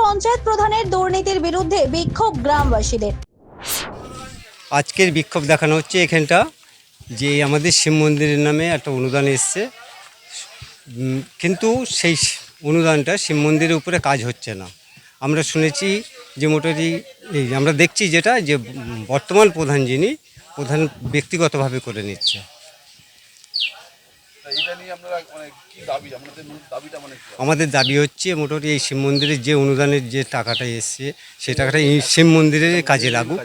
পঞ্চায়েত প্রধানের দুর্নীতির বিরুদ্ধে বিক্ষোভ গ্রামবাসীদের। আজকের বিক্ষোভ দেখানো হচ্ছে এখানটা, যে আমাদের শিব মন্দিরের নামে একটা অনুদান এসছে। কিন্তু সেই অনুদানটা শিব মন্দিরের উপরে কাজ হচ্ছে না। আমরা শুনেছি যে মোটামুটি এই আমরা দেখছি যেটা, যে বর্তমান প্রধান যিনি, প্রধান ব্যক্তিগতভাবে করে নিচ্ছে। আমাদের দাবি হচ্ছে মোটামুটি এই শিব মন্দিরের যে অনুদানের যে টাকাটা এসছে সেই টাকাটা এই শিব মন্দিরের কাজে লাগুক।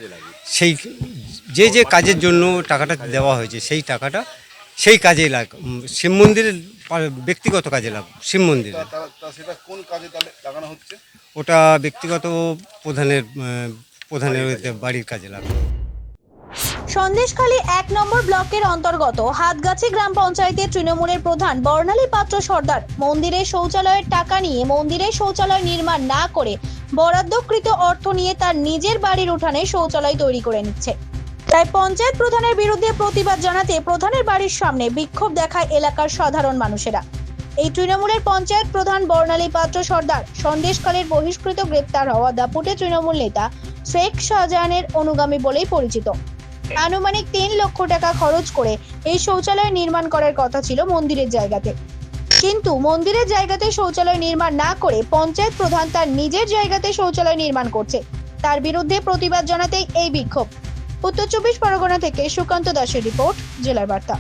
সেই যে যে কাজের জন্য টাকাটা দেওয়া হয়েছে সেই টাকাটা সেই কাজে লাগ শিব মন্দিরের ব্যক্তিগত কাজে লাগুক শিব মন্দিরে সেটা কোন কাজে লাগানো হচ্ছে? ওটা ব্যক্তিগত প্রধানের প্রধানের বাড়ির কাজে লাগুক। সন্দেশখালী এক নম্বর ব্লকের অন্তর্গত হাতগাছি গ্রাম পঞ্চায়েতের তৃণমূলের প্রধান বর্ণালী পাত্র সর্দার মন্দিরে শৌচালয়ের টাকা নিয়ে মন্দিরে শৌচালয় নির্মাণ না করে বরাদ্দকৃত অর্থ নিয়ে তার নিজের বাড়ির উঠানে শৌচালয় তৈরি করে নিচ্ছে। তাই পঞ্চায়েত প্রধানের বিরুদ্ধে প্রতিবাদ জানাতে প্রধানের বাড়ির সামনে বিক্ষোভ দেখায় এলাকার সাধারণ মানুষেরা। এই তৃণমূলের পঞ্চায়েত প্রধান বর্ণালী পাত্র সর্দার সন্দেশকালের বহিষ্কৃত গ্রেপ্তার হওয়া দাপুটে তৃণমূল নেতা শেখ শাহজাহানের অনুগামী বলেই পরিচিত। আনুমানিক তিন লক্ষ টাকা খরচ করে এই শৌচালয় নির্মাণ করার কথা ছিল মন্দিরের জায়গাতে। কিন্তু মন্দিরের জায়গাতে শৌচালয় নির্মাণ না করে পঞ্চায়েত প্রধান তার নিজের জায়গাতে শৌচালয় নির্মাণ করছে। তার বিরুদ্ধে প্রতিবাদ জানাতেই এই বিক্ষোভ। উত্তর চব্বিশ পরগনা থেকে সুকান্ত দাসের রিপোর্ট, জেলার বার্তা।